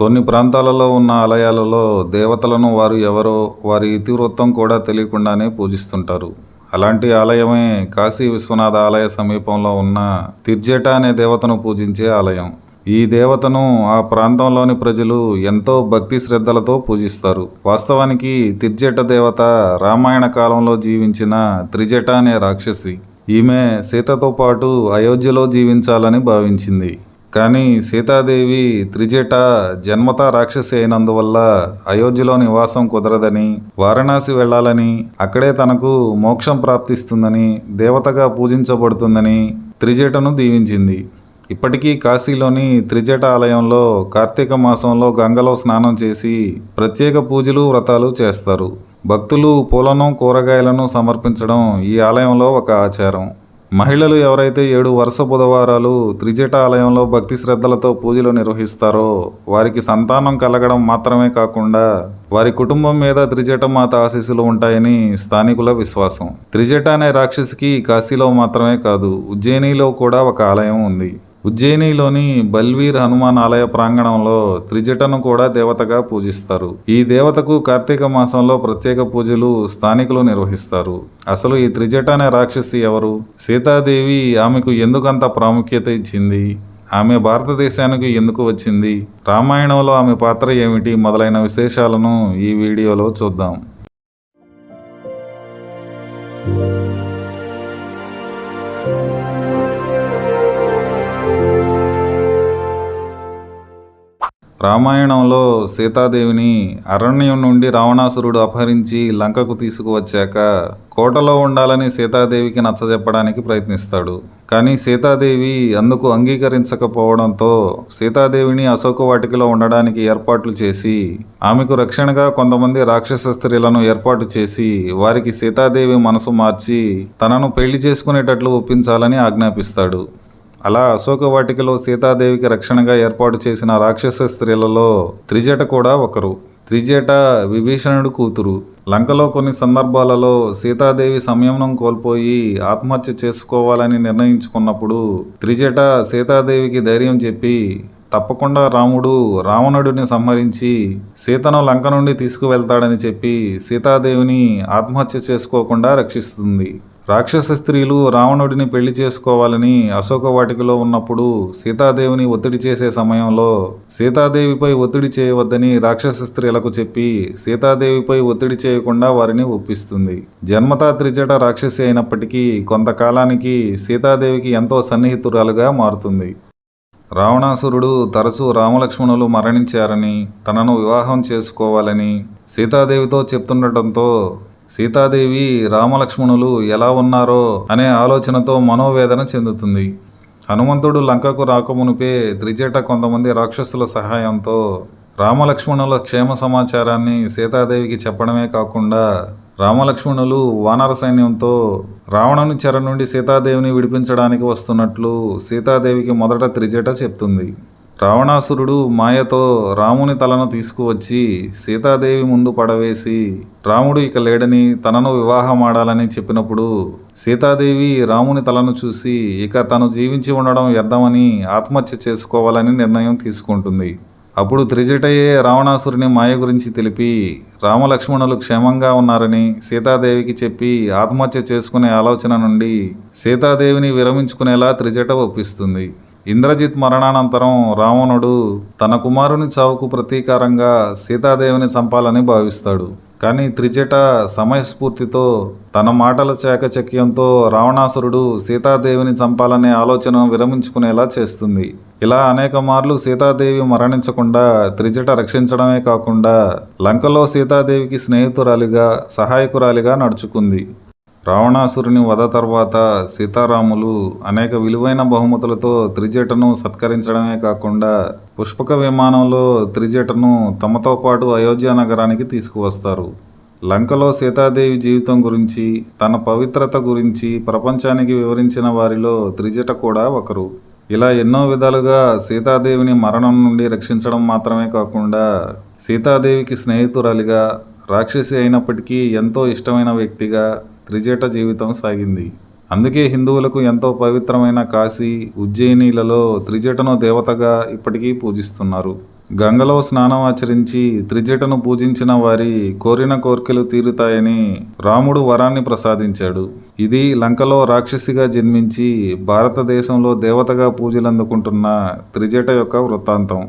కొన్ని ప్రాంతాలలో ఉన్న ఆలయాలలో దేవతలను వారు ఎవరో వారి ఇతివృత్తం కూడా తెలియకుండానే పూజిస్తుంటారు. అలాంటి ఆలయమే కాశీ విశ్వనాథ ఆలయ సమీపంలో ఉన్న తిర్జేట అనే దేవతను పూజించే ఆలయం. ఈ దేవతను ఆ ప్రాంతంలోని ప్రజలు ఎంతో భక్తి శ్రద్ధలతో పూజిస్తారు. వాస్తవానికి తిర్జేట దేవత రామాయణ కాలంలో జీవించిన త్రిజట అనే రాక్షసి. ఈమె సీతతో పాటు అయోధ్యలో జీవించాలని భావించింది. కానీ సీతాదేవి త్రిజట జన్మత రాక్షసి అయినందువల్ల అయోధ్యలో నివాసం కుదరదని వారణాసి వెళ్ళాలని అక్కడే తనకు మోక్షం ప్రాప్తిస్తుందని దేవతగా పూజించబడుతుందని త్రిజటను దీవించింది. ఇప్పటికీ కాశీలోని త్రిజట ఆలయంలో కార్తీక మాసంలో గంగలో స్నానం చేసి ప్రత్యేక పూజలు వ్రతాలు చేస్తారు. భక్తులు పూలను కూరగాయలను సమర్పించడం ఈ ఆలయంలో ఒక ఆచారం. మహిళలు ఎవరైతే ఏడు వరుస బుధవారాలు త్రిజట ఆలయంలో భక్తి శ్రద్ధలతో పూజలు నిర్వహిస్తారో వారికి సంతానం కలగడం మాత్రమే కాకుండా వారి కుటుంబం మీద త్రిజట మాత ఆశీస్సులు ఉంటాయని స్థానికుల విశ్వాసం. త్రిజట అనే రాక్షసికి కాశీలో మాత్రమే కాదు ఉజ్జయినిలో కూడా ఒక ఆలయం ఉంది. ఉజ్జయినిలోని బల్వీర్ హనుమాన్ ఆలయ ప్రాంగణంలో త్రిజటను కూడా దేవతగా పూజిస్తారు. ఈ దేవతకు కార్తీక మాసంలో ప్రత్యేక పూజలు స్థానికులు నిర్వహిస్తారు. అసలు ఈ త్రిజట అనే రాక్షసి ఎవరు? సీతాదేవి ఆమెకు ఎందుకంత ప్రాముఖ్యత ఇచ్చింది? ఆమె భారతదేశానికి ఎందుకు వచ్చింది? రామాయణంలో ఆమె పాత్ర ఏమిటి? మొదలైన విశేషాలను ఈ వీడియోలో చూద్దాం. రామాయణంలో సీతాదేవిని అరణ్యం నుండి రావణాసురుడు అపహరించి లంకకు తీసుకువచ్చాక కోటలో ఉండాలని సీతాదేవికి నచ్చజెప్పడానికి ప్రయత్నిస్తాడు. కానీ సీతాదేవి అందుకు అంగీకరించకపోవడంతో సీతాదేవిని అశోక వాటికలో ఉండడానికి ఏర్పాట్లు చేసి ఆమెకు రక్షణగా కొంతమంది రాక్షస స్త్రీలను ఏర్పాటు చేసి వారికి సీతాదేవి మనసు మార్చి తనను పెళ్ళి చేసుకునేటట్లు ఒప్పించాలని ఆజ్ఞాపిస్తాడు. అలా అశోక వాటికలో సీతాదేవికి రక్షణగా ఏర్పాటు చేసిన రాక్షస స్త్రీలలో త్రిజట కూడా ఒకరు. త్రిజేట విభీషణుడు కూతురు. లంకలో కొన్ని సందర్భాలలో సీతాదేవి సంయమనం కోల్పోయి ఆత్మహత్య చేసుకోవాలని నిర్ణయించుకున్నప్పుడు త్రిజట సీతాదేవికి ధైర్యం చెప్పి తప్పకుండా రాముడు రావణుడిని సంహరించి సీతను లంక నుండి తీసుకువెళ్తాడని చెప్పి సీతాదేవిని ఆత్మహత్య చేసుకోకుండా రక్షిస్తుంది. రాక్షస స్త్రీలు రావణుడిని పెళ్ళి చేసుకోవాలని అశోక వాటికలో ఉన్నప్పుడు సీతాదేవిని ఒత్తిడి చేసే సమయంలో సీతాదేవిపై ఒత్తిడి చేయవద్దని రాక్షస స్త్రీలకు చెప్పి సీతాదేవిపై ఒత్తిడి చేయకుండా వారిని ఒప్పిస్తుంది. జన్మతా త్రిజట రాక్షసి అయినప్పటికీ కొంతకాలానికి సీతాదేవికి ఎంతో సన్నిహితురాలుగా మారుతుంది. రావణాసురుడు తరచూ రామలక్ష్మణులు మరణించారని తనను వివాహం చేసుకోవాలని సీతాదేవితో చెప్తుండటంతో సీతాదేవి రామలక్ష్మణులు ఎలా ఉన్నారో అనే ఆలోచనతో మనోవేదన చెందుతుంది. హనుమంతుడు లంకకు రాకమునిపే త్రిజట కొంతమంది రాక్షసుల సహాయంతో రామలక్ష్మణుల క్షేమ సమాచారాన్ని సీతాదేవికి చెప్పడమే కాకుండా రామలక్ష్మణులు వానర సైన్యంతో రావణుని చెర నుండి సీతాదేవిని విడిపించడానికి వస్తున్నట్లు సీతాదేవికి మొదట త్రిజట చెప్తుంది. రావణాసురుడు మాయతో రాముని తలను తీసుకువచ్చి సీతాదేవి ముందు పడవేసి రాముడు ఇక లేడని తనను వివాహమాడాలని చెప్పినప్పుడు సీతాదేవి రాముని తలను చూసి ఇక తను జీవించి ఉండడం వ్యర్థమని ఆత్మహత్య చేసుకోవాలని నిర్ణయం తీసుకుంటుంది. అప్పుడు త్రిజటయే రావణాసురుని మాయ గురించి తెలిపి రామలక్ష్మణులు క్షేమంగా ఉన్నారని సీతాదేవికి చెప్పి ఆత్మహత్య చేసుకునే ఆలోచన నుండి సీతాదేవిని విరమించుకునేలా త్రిజట ఒప్పిస్తుంది. ఇంద్రజిత్ మరణానంతరం రావణుడు తన కుమారుని చావుకు ప్రతీకారంగా సీతాదేవిని చంపాలని భావిస్తాడు. కానీ త్రిజట సమయస్ఫూర్తితో తన మాటల చాకచక్యంతో రావణాసురుడు సీతాదేవిని చంపాలనే ఆలోచనను విరమించుకునేలా చేస్తుంది. ఇలా అనేక మార్లు సీతాదేవి మరణించకుండా త్రిజట రక్షించడమే కాకుండా లంకలో సీతాదేవికి స్నేహితురాలిగా సహాయకురాలిగా నడుచుకుంది. రావణాసురుని వధ తర్వాత సీతారాములు అనేక విలువైన బహుమతులతో త్రిజటను సత్కరించడమే కాకుండా పుష్పక విమానంలో త్రిజటను తమతో పాటు అయోధ్య నగరానికి తీసుకువస్తారు. లంకలో సీతాదేవి జీవితం గురించి తన పవిత్రత గురించి ప్రపంచానికి వివరించిన వారిలో త్రిజట కూడా ఒకరు. ఇలా ఎన్నో విధాలుగా సీతాదేవిని మరణం నుండి రక్షించడం మాత్రమే కాకుండా సీతాదేవికి స్నేహితురాలిగా రాక్షసి అయినప్పటికీ ఎంతో ఇష్టమైన వ్యక్తిగా త్రిజేట జీవితం సాగింది. అందుకే హిందువులకు ఎంతో పవిత్రమైన కాశీ ఉజ్జయినిలలో త్రిజటను దేవతగా ఇప్పటికీ పూజిస్తున్నారు. గంగలో స్నానం ఆచరించి త్రిజటను పూజించిన వారి కోరిన కోర్కెలు తీరుతాయని రాముడు వరాన్ని ప్రసాదించాడు. ఇది లంకలో రాక్షసిగా జన్మించి భారతదేశంలో దేవతగా పూజలందుకుంటున్న త్రిజట యొక్క వృత్తాంతం.